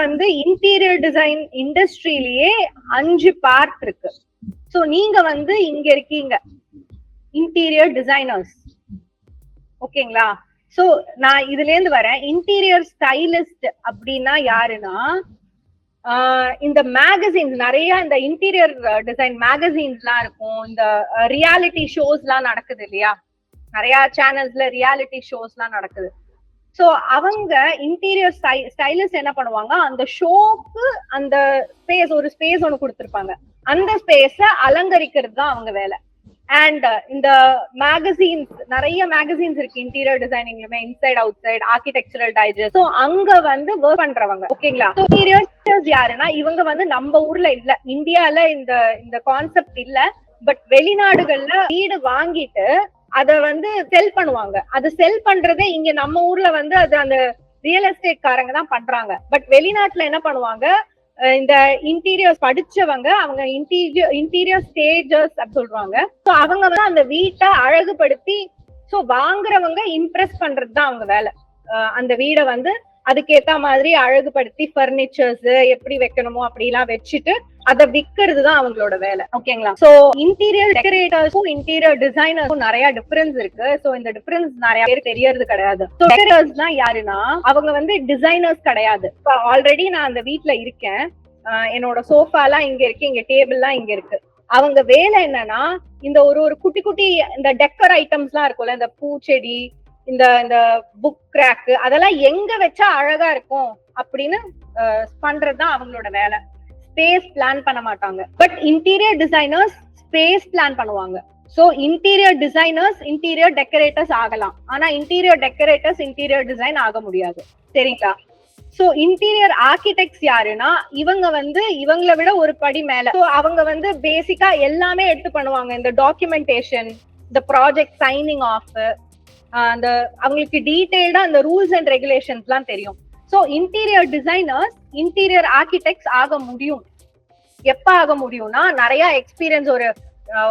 வந்து interior design இண்டஸ்ட்ரியிலேயே அஞ்சு part இருக்கு. சோ நீங்க வந்து இங்க இருக்கீங்க. இன்டீரியர் டிசைனர்ஸ் ஓகேங்களா? சோ நான் இதுல இருந்து வரேன். இன்டீரியர் ஸ்டைலிஸ்ட் அப்படின்னா யாருன்னா ஆஹ் இந்த மேகசின்ஸ் நிறைய இந்த இன்டீரியர் டிசைன் மேகசின்ஸ்லாம் இருக்கும். இந்த ரியாலிட்டி ஷோஸ்லாம் நடக்குது இல்லையா? நிறைய சேனல்ஸ்ல ரியாலிட்டி ஷோஸ்லாம் நடக்குது. சோ அவங்க இன்டீரியர் ஸ்டைலிஸ்ட் என்ன பண்ணுவாங்க? அந்த ஷோக்கு அந்த ஸ்பேஸ் ஒரு ஸ்பேஸ் ஒன்னு கொடுத்துருப்பாங்க. அந்த ஸ்பேஸ அலங்கரிக்கிறது தான் அவங்க வேலை. அண்ட் uh, இந்த மேகசீன்ஸ் நிறைய மேகசீன்ஸ் இருக்கு. Interior டிசைனிங்லுமே inside outside architectural digest so அங்க வந்து ஒர்க் பண்றவங்க ஓகேங்களா இன்டீரியர்ஸ் யாருன்னா இவங்க வந்து நம்ம ஊர்ல இல்ல. இந்தியால இந்த இந்த கான்செப்ட் இல்ல. பட் வெளிநாடுகள்ல வீடு வாங்கிட்டு அத வந்து செல் பண்ணுவாங்க. அது செல் பண்றதே இங்க நம்ம ஊர்ல வந்து அது அந்த ரியல் எஸ்டேட் காரங்க தான் பண்றாங்க. பட் வெளிநாட்டுல என்ன பண்ணுவாங்க? இந்த இன்டீரியர்ஸ் படிச்சவங்க அவங்க இன்டீரியர் இன்டீரியர் ஸ்டேஜஸ் அப்படி சொல்றாங்க. ஸோ அவங்க வந்து அந்த வீட்டை அழகுபடுத்தி ஸோ வாங்குறவங்க இம்ப்ரெஸ் பண்றது தான் அவங்க வேலை. அந்த வீடை வந்து அதுக்கேத்த மாதிரி அழகுபடுத்தி பர்னிச்சர்ஸ் எப்படி வைக்கணுமோ அப்படிலாம் வச்சுட்டு அதை விக்கிறது தான் அவங்களோட வேலை. ஓகேங்களா? சோ இன்டீரியர் டெக்கரேட்டர்ஸும் இன்டீரியர் டிசைனர்ஸும் நிறைய டிஃபரன்ஸ் இருக்கு. சோ இந்த டிஃபரன்ஸ் நிறைய பேருக்கு தெரியறது கிடையாது. டெக்கரேட்டர்ஸ் யாருன்னா அவங்க வந்து டிசைனர்ஸ் கிடையாது. ஆல்ரெடி நான் அந்த வீட்ல இருக்கேன். என்னோட சோஃபா எல்லாம் இங்க இருக்கு இங்க டேபிள் எல்லாம் இங்க இருக்கு. அவங்க வேலை என்னன்னா இந்த ஒரு ஒரு குட்டி குட்டி இந்த டெக்கர் ஐட்டம்ஸ் எல்லாம் இருக்கும்ல இந்த பூச்செடி இந்த இந்த புக் ரேக் அதெல்லாம் எங்க வச்சா அழகா இருக்கும் அப்படின்னு பண்றதுதான் அவங்களோட வேலை. ஸ்பேஸ் பிளான் பண்ண மாட்டாங்க. But interior designers space plan பண்ணுவாங்க. So interior designers interior decorators ஆகலாம். ஆனா இன்டீரியர் டெக்கரேட்டர்ஸ் இன்டீரியர் டிசைன் ஆக முடியாது. சரிங்களா? சோ இன்டீரியர் ஆர்கிடெக்ட்ஸ் யாருன்னா இவங்க வந்து இவங்களை விட ஒரு படி மேல. சோ அவங்க வந்து பேசிக்கா எல்லாமே எடுத்து பண்ணுவாங்க. இந்த டாக்குமெண்டேஷன் இந்த ப்ராஜெக்ட் சைனிங் ஆஃப் அந்த அவங்களுக்கு டீடைல்டா அந்த ரூல்ஸ் அண்ட் ரெகுலேஷன்ஸ் எல்லாம் தெரியும். So interior designers interior architects ஆக முடியும். எப்ப ஆக முடியும்னா நிறைய எக்ஸ்பீரியன்ஸ் ஒரு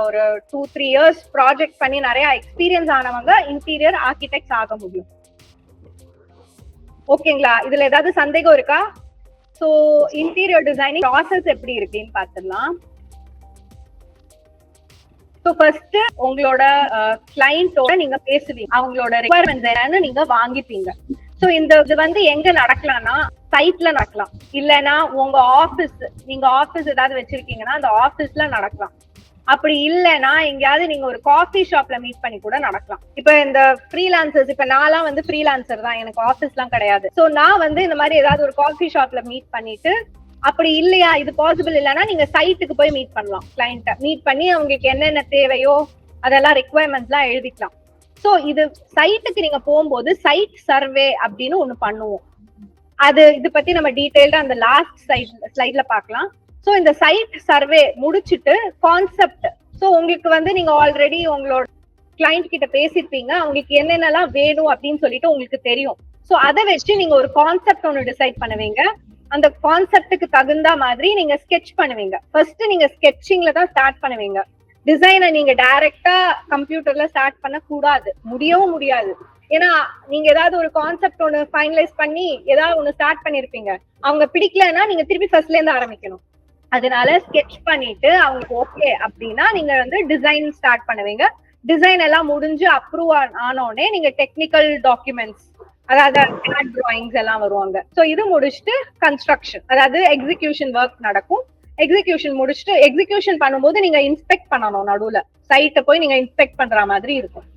ஒரு டூ த்ரீ இயர்ஸ் ப்ராஜெக்ட் பண்ணி நிறைய எக்ஸ்பீரியன்ஸ் ஆனவங்க இன்டீரியர் ஆர்கிடெக்ட்ஸ் ஆக முடியும். ஓகேங்களா இதுல ஏதாவது சந்தேகம் இருக்கா? சோ இன்டீரியர் டிசைனிங் ப்ராசஸ் எப்படி இருக்குன்னு பார்த்துடலாம் ஸோ ஃபர்ஸ்ட் உங்களோட கிளைண்டோட நீங்க பேசுவீங்க. அவங்களோட ரெக்குவயர்மெண்ட்ஸ் என்னன்னு நீங்க வாங்கிப்பீங்க. சோ இந்த இது வந்து எங்க நடக்கலாம்னா சைட்ல நடக்கலாம். இல்லைன்னா உங்க ஆபீஸ் நீங்க ஆபீஸ் ஏதாவது வச்சிருக்கீங்கன்னா அந்த ஆபீஸ்ல நடக்கலாம். அப்படி இல்லைன்னா எங்கேயாவது நீங்க ஒரு காஃபி ஷாப்ல மீட் பண்ணி கூட நடக்கலாம். இப்ப இந்த ஃப்ரீலான்சர்ஸ் இப்ப நான்லாம் வந்து ஃப்ரீலான்சர் தான். எனக்கு ஆஃபீஸ் எல்லாம் கிடையாது. சோ நான் வந்து இந்த மாதிரி ஏதாவது ஒரு காஃபி ஷாப்ல மீட் பண்ணிட்டு அப்படி இல்லையா இது பாசிபிள் இல்லைன்னா நீங்க சைட்டுக்கு போய் மீட் பண்ணலாம் கிளைண்ட்டை மீட் பண்ணி அவங்களுக்கு என்னென்ன தேவையோ அதெல்லாம் ரெக்குவயர்மெண்ட்ஸ் எல்லாம் எழுதிக்கலாம். சோ இது சைட்டுக்கு நீங்க போகும்போது சைட் சர்வே அப்படின்னு ஒண்ணு பண்ணுவோம். அது இது பத்தி நம்ம டீடைல்டா அந்த லாஸ்ட் சைட் ஸ்லைட்ல பாக்கலாம் சோ இந்த சைட் சர்வே முடிச்சிட்டு கான்செப்ட் சோ உங்களுக்கு வந்து நீங்க ஆல்ரெடி உங்களோட கிளைண்ட் கிட்ட பேசிருப்பீங்க. அவங்களுக்கு என்னென்னலாம் வேணும் அப்படின்னு சொல்லிட்டு உங்களுக்கு தெரியும். சோ அதை வச்சு நீங்க ஒரு கான்செப்ட் ஒன்னு டிசைட் பண்ணுவீங்க. அந்த கான்செப்டுக்கு தகுந்த மாதிரி நீங்க ஸ்கெட்ச் பண்ணுவீங்க. ஃபர்ஸ்ட் நீங்க ஸ்கெட்சிங்ல தான் ஸ்டார்ட் பண்ணுவீங்க. டிசைனை நீங்க டைரக்டா கம்ப்யூட்டர்ல ஸ்டார்ட் பண்ண கூடாது முடியவும் முடியாது. ஏன்னா நீங்க ஏதாவது ஒரு கான்செப்ட் ஒன்னு ஃபைனலைஸ் பண்ணி ஏதாவது ஒன்னு ஸ்டார்ட் பண்ணிருப்பீங்க. அவங்க பிடிக்கலன்னா நீங்க திருப்பி ஃபர்ஸ்ட்ல இருந்து ஆரம்பிக்கணும். அதனால ஸ்கெட்ச் பண்ணிட்டு அவங்களுக்கு ஓகே அப்படின்னா நீங்க வந்து டிசைன் ஸ்டார்ட் பண்ணுவீங்க. டிசைன் எல்லாம் முடிஞ்சு அப்ரூவ் ஆனோடனே நீங்க டெக்னிக்கல் டாக்குமெண்ட்ஸ் அதாவது டிராயிங்ஸ் எல்லாம் வருவாங்க. சோ இது முடிச்சுட்டு கன்ஸ்ட்ரக்ஷன் அதாவது எக்ஸிகியூஷன் ஒர்க் நடக்கும். எக்ஸிகியூஷன் முடிச்சுட்டு எக்ஸிகியூஷன் பண்ணும்போது நீங்க இன்ஸ்பெக்ட் பண்ணணும் நடுவுல. சைட்டை போய் நீங்க இன்ஸ்பெக்ட் பண்ற மாதிரி இருக்கும்.